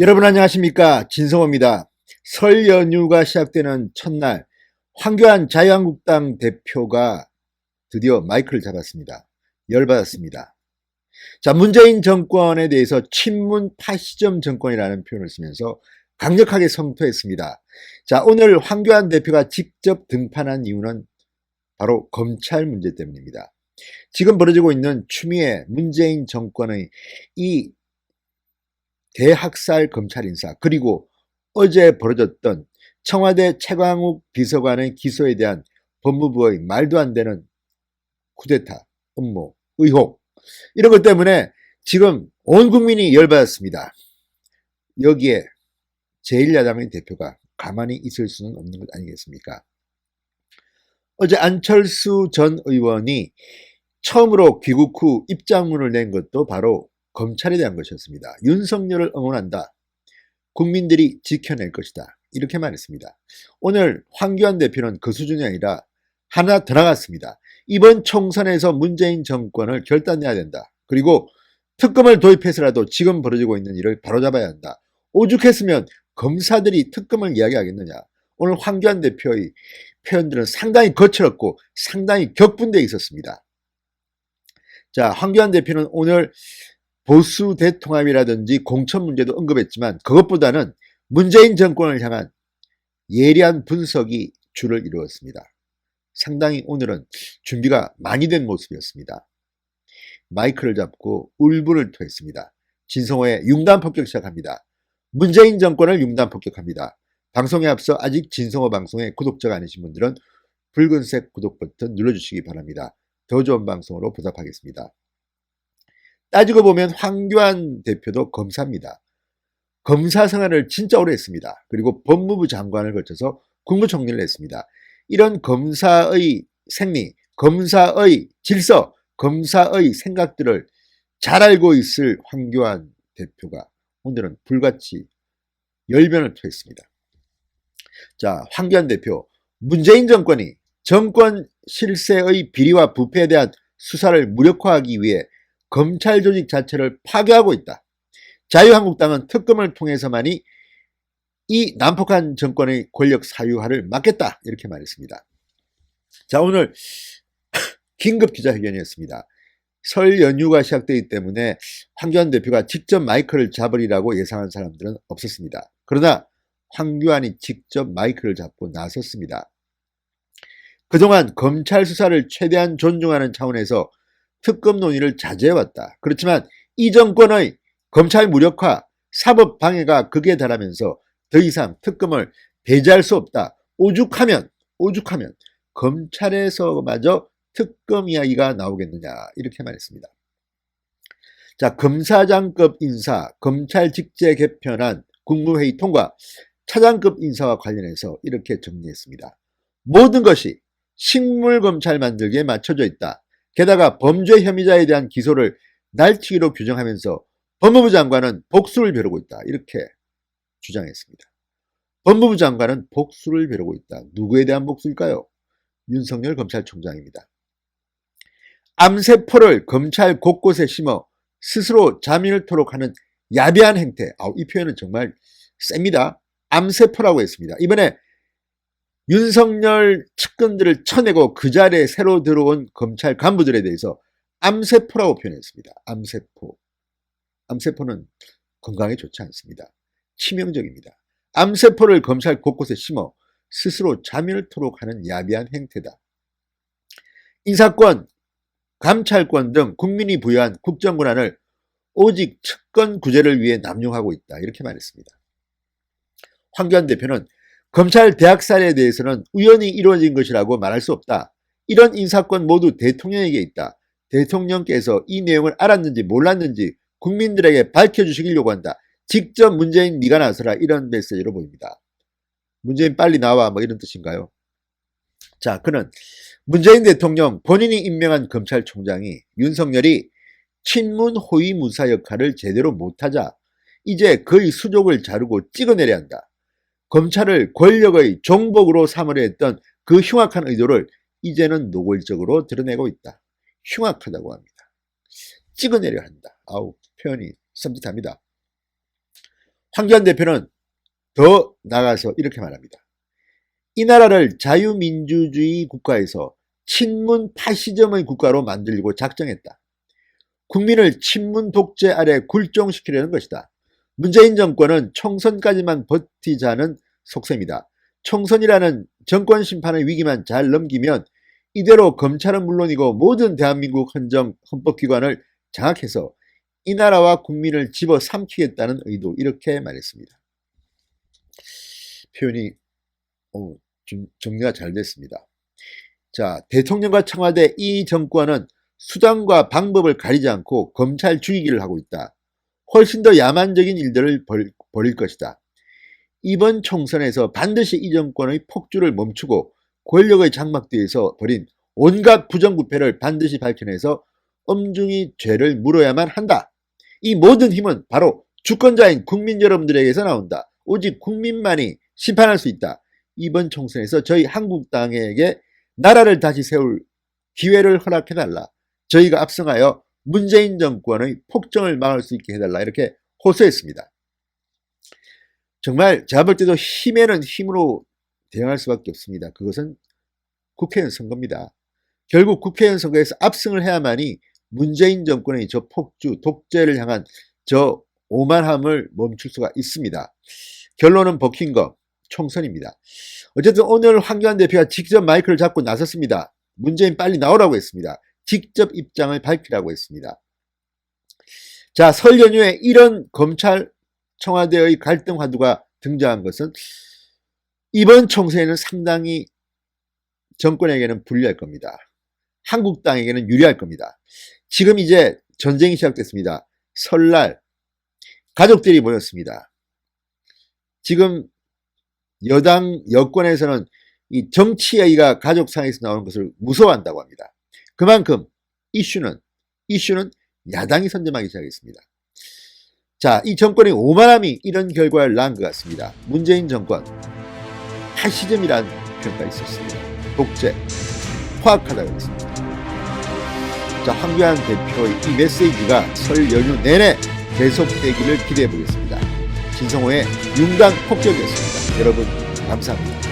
여러분 안녕하십니까 진성호입니다. 설 연휴가 시작되는 첫날 황교안 자유한국당 대표가 드디어 마이크를 잡았습니다. 열받았습니다. 자 문재인 정권에 대해서 친문 파시점 정권이라는 표현을 쓰면서 강력하게 성토했습니다. 자 오늘 황교안 대표가 직접 등판한 이유는 바로 검찰 문제 때문입니다. 지금 벌어지고 있는 추미애 문재인 정권의 이 대학살 검찰 인사 그리고 어제 벌어졌던 청와대 최광욱 비서관의 기소에 대한 법무부의 말도 안 되는 쿠데타, 음모, 의혹 이런 것 때문에 지금 온 국민이 열받았습니다. 여기에 제1야당의 대표가 가만히 있을 수는 없는 것 아니겠습니까? 어제 안철수 전 의원이 처음으로 귀국 후 입장문을 낸 것도 바로 검찰에 대한 것이었습니다. 윤석열을 응원한다. 국민들이 지켜낼 것이다. 이렇게 말했습니다. 오늘 황교안 대표는 그 수준이 아니라 하나 더 나갔습니다. 이번 총선에서 문재인 정권을 결단해야 된다. 그리고 특검을 도입해서라도 지금 벌어지고 있는 일을 바로잡아야 한다. 오죽했으면 검사들이 특검을 이야기하겠느냐. 오늘 황교안 대표의 표현들은 상당히 거칠었고 상당히 격분되어 있었습니다. 자, 황교안 대표는 오늘 보수 대통합이라든지 공천 문제도 언급했지만 그것보다는 문재인 정권을 향한 예리한 분석이 주를 이루었습니다. 상당히 오늘은 준비가 많이 된 모습이었습니다. 마이크를 잡고 울분을 토했습니다. 진성호의 융단 폭격 시작합니다. 문재인 정권을 융단 폭격합니다. 방송에 앞서 아직 진성호 방송에 구독자가 아니신 분들은 붉은색 구독 버튼 눌러주시기 바랍니다. 더 좋은 방송으로 보답하겠습니다. 따지고 보면 황교안 대표도 검사입니다. 검사 생활을 진짜 오래 했습니다. 그리고 법무부 장관을 거쳐서 국무총리를 했습니다. 이런 검사의 생리, 검사의 질서, 검사의 생각들을 잘 알고 있을 황교안 대표가 오늘은 불같이 열변을 토했습니다. 자, 황교안 대표, 문재인 정권이 정권 실세의 비리와 부패에 대한 수사를 무력화하기 위해 검찰 조직 자체를 파괴하고 있다. 자유한국당은 특검을 통해서만이 이 난폭한 정권의 권력 사유화를 막겠다. 이렇게 말했습니다. 자, 오늘 긴급 기자회견이었습니다. 설 연휴가 시작되기 때문에 황교안 대표가 직접 마이크를 잡으리라고 예상한 사람들은 없었습니다. 그러나 황교안이 직접 마이크를 잡고 나섰습니다. 그동안 검찰 수사를 최대한 존중하는 차원에서 특검 논의를 자제해왔다. 그렇지만 이 정권의 검찰 무력화, 사법 방해가 극에 달하면서 더 이상 특검을 배제할 수 없다. 오죽하면, 오죽하면 검찰에서마저 특검 이야기가 나오겠느냐. 이렇게 말했습니다. 자, 검사장급 인사, 검찰 직제 개편안, 국무회의 통과, 차장급 인사와 관련해서 이렇게 정리했습니다. 모든 것이 식물검찰 만들기에 맞춰져 있다. 게다가 범죄 혐의자에 대한 기소를 날치기로 규정하면서 법무부 장관은 복수를 벼르고 있다. 이렇게 주장했습니다. 법무부 장관은 복수를 벼르고 있다. 누구에 대한 복수일까요? 윤석열 검찰총장입니다. 암세포를 검찰 곳곳에 심어 스스로 자민을 토록 하는 야비한 행태. 아, 이 표현은 정말 셉니다. 암세포라고 했습니다. 이번에 윤석열 측근들을 쳐내고 그 자리에 새로 들어온 검찰 간부들에 대해서 암세포라고 표현했습니다. 암세포. 암세포는 건강에 좋지 않습니다. 치명적입니다. 암세포를 검찰 곳곳에 심어 스스로 자민을 토록 하는 야비한 행태다. 인사권, 감찰권 등 국민이 부여한 국정 권한을 오직 측권 구제를 위해 남용하고 있다. 이렇게 말했습니다. 황교안 대표는 검찰 대학 살에 대해서는 우연히 이루어진 것이라고 말할 수 없다. 이런 인사권 모두 대통령에게 있다. 대통령께서 이 내용을 알았는지 몰랐는지 국민들에게 밝혀주시길 요구한다. 직접 문재인 네가 나서라 이런 메시지로 보입니다. 문재인 빨리 나와 뭐 이런 뜻인가요? 자 그는 문재인 대통령 본인이 임명한 검찰총장이 윤석열이 친문 호위 무사 역할을 제대로 못하자 이제 그의 수족을 자르고 찍어내려 한다. 검찰을 권력의 종복으로 삼으려 했던 그 흉악한 의도를 이제는 노골적으로 드러내고 있다. 흉악하다고 합니다. 찍어내려 한다. 아우 표현이 섬찟합니다. 황교안 대표는 더 나가서 이렇게 말합니다. 이 나라를 자유민주주의 국가에서 친문 파시즘의 국가로 만들고 작정했다. 국민을 친문 독재 아래 굴종시키려는 것이다. 문재인 정권은 총선까지만 버티자는 속셈이다. 총선이라는 정권 심판의 위기만 잘 넘기면 이대로 검찰은 물론이고 모든 대한민국 헌정 헌법기관을 장악해서 이 나라와 국민을 집어삼키겠다는 의도 이렇게 말했습니다. 표현이 어, 좀 정리가 잘 됐습니다. 자, 대통령과 청와대 이 정권은 수단과 방법을 가리지 않고 검찰 죽이기를 하고 있다. 훨씬 더 야만적인 일들을 벌, 벌일 것이다. 이번 총선에서 반드시 이 정권의 폭주를 멈추고 권력의 장막 뒤에서 벌인 온갖 부정부패를 반드시 밝혀내서 엄중히 죄를 물어야만 한다. 이 모든 힘은 바로 주권자인 국민 여러분들에게서 나온다. 오직 국민만이 심판할 수 있다. 이번 총선에서 저희 한국당에게 나라를 다시 세울 기회를 허락해달라. 저희가 압승하여 문재인 정권의 폭정을 막을 수 있게 해달라. 이렇게 호소했습니다. 정말 제가 볼 때도 힘에는 힘으로 대응할 수밖에 없습니다. 그것은 국회의원 선거입니다. 결국 국회의원 선거에서 압승을 해야만이 문재인 정권의 저 폭주, 독재를 향한 저 오만함을 멈출 수가 있습니다. 결론은 거 총선입니다. 어쨌든 오늘 황교안 대표가 직접 마이크를 잡고 나섰습니다. 문재인 빨리 나오라고 했습니다. 직접 입장을 밝히라고 했습니다. 자, 설 연휴에 이런 검찰 청와대의 갈등 화두가 등장한 것은 이번 총선에는 상당히 정권에게는 불리할 겁니다. 한국당에게는 유리할 겁니다. 지금 이제 전쟁이 시작됐습니다. 설날 가족들이 모였습니다. 지금 여당 여권에서는 이 정치의가 가족 사이에서 나오는 것을 무서워한다고 합니다. 그만큼 이슈는 이슈는 야당이 선점하기 시작했습니다. 자, 이 정권의 오만함이 이런 결과를 낳은 것 같습니다. 문재인 정권 파시즘이란 평가 있었습니다. 독재, 포악하다고 했습니다. 자, 황교안 대표의 이 메시지가 설 연휴 내내 계속되기를 기대해 보겠습니다. 진성호의 윤당 폭격이었습니다. 여러분 감사합니다.